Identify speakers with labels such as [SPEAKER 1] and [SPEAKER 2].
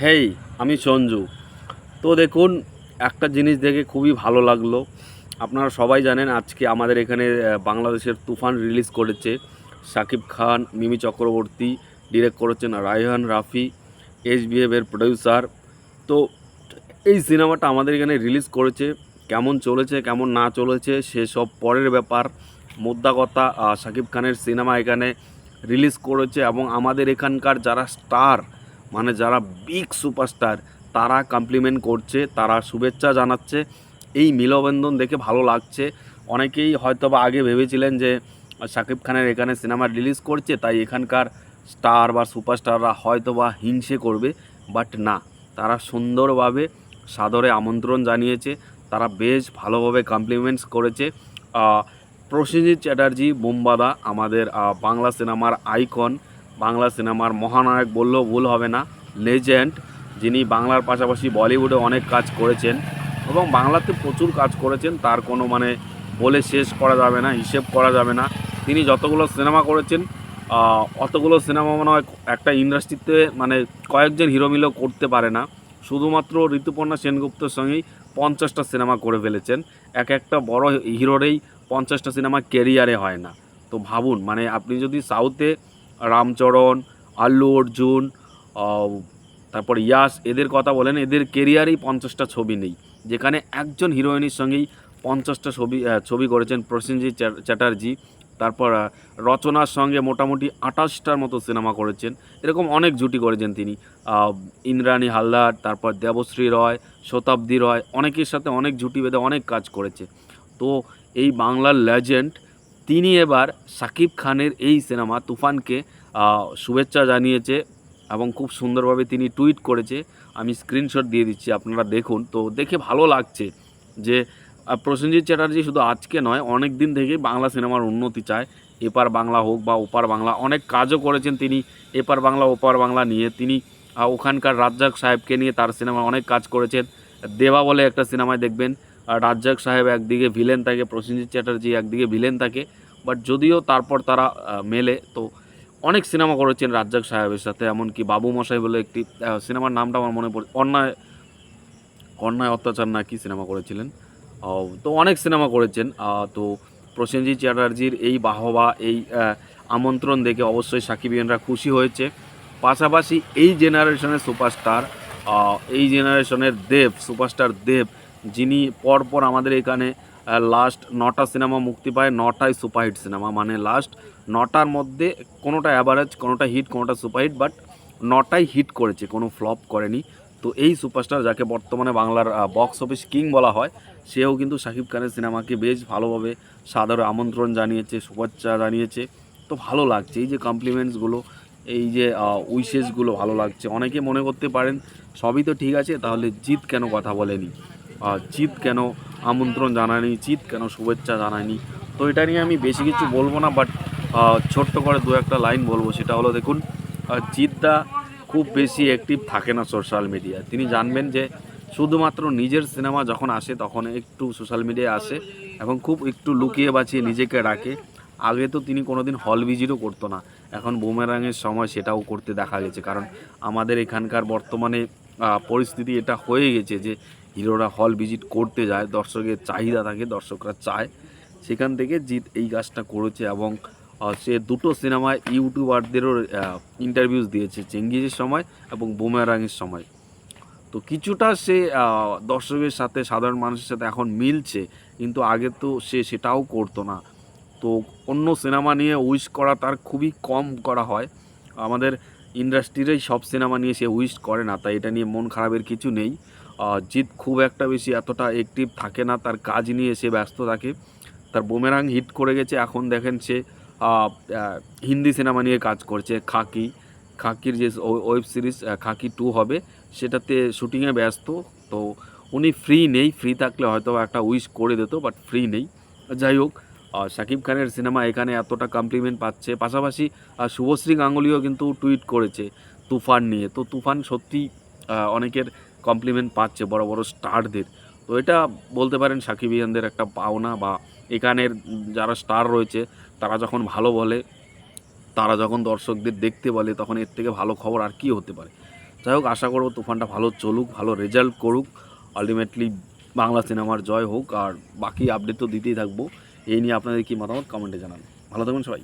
[SPEAKER 1] হেই, আমি সঞ্জু। তো দেখুন, একটা জিনিস দেখে খুবই ভালো লাগল। আপনারা সবাই জানেন, আজকে আমাদের এখানে বাংলাদেশের তুফান রিলিজ করেছে। শাকিব খান, মিমি চক্রবর্তী, ডিরেক্ট করেছেন রায়হান রাফি, এস এর প্রডিউসার তো এই সিনেমাটা আমাদের এখানে রিলিজ করেছে। কেমন চলেছে, কেমন না চলেছে সেসব পরের ব্যাপার। মোদ্দা কথা শাকিব খানের সিনেমা এখানে রিলিজ করেছে এবং আমাদের এখানকার যারা স্টার মানে যারা বিগ সুপারস্টার তারা কমপ্লিমেন্ট করছে, তারা শুভেচ্ছা জানাচ্ছে। এই মিলবন্ধন দেখে ভালো লাগছে। অনেকেই হয়তো বা আগে ভেবেছিলেন যে, শাকিব খানের এখানে সিনেমা রিলিজ করছে, তাই এখানকার স্টার বা সুপারস্টাররা হয়তো বা হিংসে করবে বাট না। তারা সুন্দরভাবে সাদরে আমন্ত্রণ জানিয়েছে, তারা বেশ ভালোভাবে কমপ্লিমেন্টস করেছে। প্রসেনজিৎ চ্যাটার্জি বোমবাদা আমাদের বাংলা সিনেমার আইকন বাংলা সিনেমার মহানায়ক বললেও ভুল হবে না লেজেন্ড যিনি বাংলার পাশাপাশি বলিউডে অনেক কাজ করেছেন এবং বাংলাতে প্রচুর কাজ করেছেন, তার কোনো মানে বলে শেষ করা যাবে না, হিসেব করা যাবে না। তিনি যতগুলো সিনেমা করেছেন অতগুলো সিনেমা মনে হয় একটা ইন্ডাস্ট্রিতে মানে কয়েকজন হিরো মিলেও করতে পারে না। শুধুমাত্র ঋতুপর্ণা সেনগুপ্তর সঙ্গেই পঞ্চাশটা সিনেমা করে ফেলেছেন। এক একটা বড় হিরোরেই পঞ্চাশটা সিনেমা কেরিয়ারে হয় না। তো ভাবুন মানে আপনি যদি সাউথে রামচরণ, আল্লু অর্জুন তারপর ইয়াস, এদের কথা বলেন, এদের কেরিয়ারেই পঞ্চাশটা ছবি নেই। যেখানে একজন হিরোইনের সঙ্গেই পঞ্চাশটা ছবি ছবি করেছেন প্রসেনজিৎ চ্যাট- চ্যাটার্জি। তারপর রচনার সঙ্গে মোটামুটি আঠাশটার মতো সিনেমা করেছেন। এরকম অনেক জুটি করেছেন তিনি। ইন্দ্রাণী হালদার, তারপর দেবশ্রী রয়, শতাব্দী রয়, অনেকের সাথে অনেক জুটি বেঁধে অনেক কাজ করেছে। তো এই বাংলার লেজেন্ড তিনি এবার সাকিব খানের এই সিনেমা তুফানকে শুভেচ্ছা জানিয়েছে এবং খুব সুন্দরভাবে তিনি টুইট করেছে। আমি স্ক্রিনশট দিয়ে দিচ্ছি, আপনারা দেখুন। তো দেখে ভালো লাগছে যে প্রসেনজিৎ চ্যাটার্জি শুধু আজকে নয় অনেক দিন থেকেই বাংলা সিনেমার উন্নতি চায়। এপার বাংলা হোক বা ওপার বাংলা, অনেক কাজও করেছেন তিনি। এপার বাংলা, ওপার বাংলা নিয়ে তিনি ওখানকার রাজ্জাক সাহেবকে নিয়ে তার সিনেমা অনেক কাজ করেছেন। দেবা বলে একটা সিনেমায় দেখবেন। রাজ্জাক সাহেব একদিকে ভিলেন থাকে, প্রসেনজিৎ চ্যাটার্জি একদিকে ভিলেন থাকে বাট যদিও তারপর তারা মেলে, তো অনেক সিনেমা করেছেন রাজ্জাক সাহেবের সাথে, এমনকি বাবু মশাই বলে একটি সিনেমার নামটা আমার মনে পড়ে, অন্যায় অন্যায় অত্যাচার না কি সিনেমা করেছিলেন? তো অনেক সিনেমা করেছেন তো প্রসেনজিৎ চ্যাটার্জির এই বাহবা, এই আমন্ত্রণ দেখে অবশ্যই সাকিবিয়ানরা খুশি হয়েছে। পাশাপাশি এই জেনারেশনের সুপারস্টার এই জেনারেশনের দেব সুপারস্টার দেব যিনি পরপর আমাদের এখানে লাস্ট নটা সিনেমা মুক্তি পায়, নটাই সুপারহিট সিনেমা। মানে লাস্ট নটার মধ্যে কোনোটা অ্যাভারেজ কোনোটা হিট কোনোটা সুপারহিট বাট নটাই হিট করেছে, কোনো ফ্লপ করেনি। তো এই সুপারস্টার যাকে বর্তমানে বাংলার বক্স অফিস কিং বলা হয়, সেও কিন্তু শাকিব খানের সিনেমাকে বেশ ভালোভাবে সাদরে আমন্ত্রণ জানিয়েছে, শুভেচ্ছা জানিয়েছে। তো ভালো লাগছে, এই যে কমপ্লিমেন্টসগুলো এই যে উইশেসগুলো ভালো লাগছে। অনেকে মনে করতে পারেন, সবই তো ঠিক আছে, তাহলে জিৎ কেন কথা বলেনি? জিৎ কেন আমন্ত্রণ জানায়নি জিৎ কেন শুভেচ্ছা জানায়নি? তো এটা নিয়ে আমি বেশি কিছু বলব না বাট ছোট্ট করে দু একটা লাইন বলব সেটা হলো দেখুন আহ, খুব বেশি অ্যাক্টিভ থাকে না সোশ্যাল মিডিয়ায় তিনি জানবেন যে শুধুমাত্র নিজের সিনেমা যখন আসে তখন একটু সোশ্যাল মিডিয়ায় আসে এবং খুব একটু লুকিয়ে বাঁচিয়ে নিজেকে রাখে। আগে তো তিনি কোনোদিন হল ভিজিটও করতো না। এখন বুমেরাঙের সময় সেটাও করতে দেখা গেছে। কারণ আমাদের এখানকার বর্তমানে পরিস্থিতি এটা হয়ে গেছে যে হিরোরা হল ভিজিট করতে যায়, দর্শকের চাহিদা থাকে, দর্শকরা চায়। সেখান থেকে জিৎ এই কাজটা করেছে এবং সে দুটো সিনেমায় ইউটিউবারদেরও ইন্টারভিউজ দিয়েছে, চেঙ্গিজের সময় এবং বুমেরাঙের সময়। তো কিছুটা সে দর্শকের সাথে, সাধারণ মানুষের সাথে এখন মিলছে, কিন্তু আগে তো সে সেটাও করতো না। তো অন্য সিনেমা নিয়ে উইশ করা তার খুবই কম করা হয়। আমাদের ইন্ডাস্ট্রিরই সব সিনেমা নিয়ে সে উইশ করে না, তাই এটা নিয়ে মন খারাপের কিছু নেই। জিৎ খুব একটা বেশি এতটা অ্যাক্টিভ থাকে না, তার কাজ নিয়ে সে ব্যস্ত থাকে। তার বুমেরাং হিট করে গেছে, এখন দেখেন সে হিন্দি সিনেমা নিয়ে কাজ করছে, খাকি। খাকির যে ওয়েব সিরিজ খাকি টু হবে, সেটাতে শুটিংয়ে ব্যস্ত। তো উনি ফ্রি নেই ফ্রি থাকলে হয়তো একটা উইশ করে দিত বাট ফ্রি নেই। যাই হোক শাকিব খানের সিনেমা এখানে এতটা কমপ্লিমেন্ট পাচ্ছে। পাশাপাশি শুভশ্রী গাঙ্গুলিও কিন্তু টুইট করেছে, তুফান নিয়ে। তো তুফান সত্যি অনেকের কমপ্লিমেন্ট পাচ্ছে, বড় বড় স্টারদের তো এটা বলতে পারেন সাকিবিয়ানদের একটা পাওনা বা এখানের যারা স্টার রয়েছে, তারা যখন ভালো বলে, তারা যখন দর্শকদের দেখতে বলে, তখন এর থেকে ভালো খবর আর কি হতে পারে? যাই হোক, আশা করব তুফানটা ভালো চলুক, ভালো রেজাল্ট করুক। আলটিমেটলি বাংলা সিনেমার জয় হোক, আর বাকি আপডেট তো দিতেই থাকব। এই নিয়ে আপনাদের কি মতামত? কমেন্টে জানান। ভালো থাকবেন সবাই।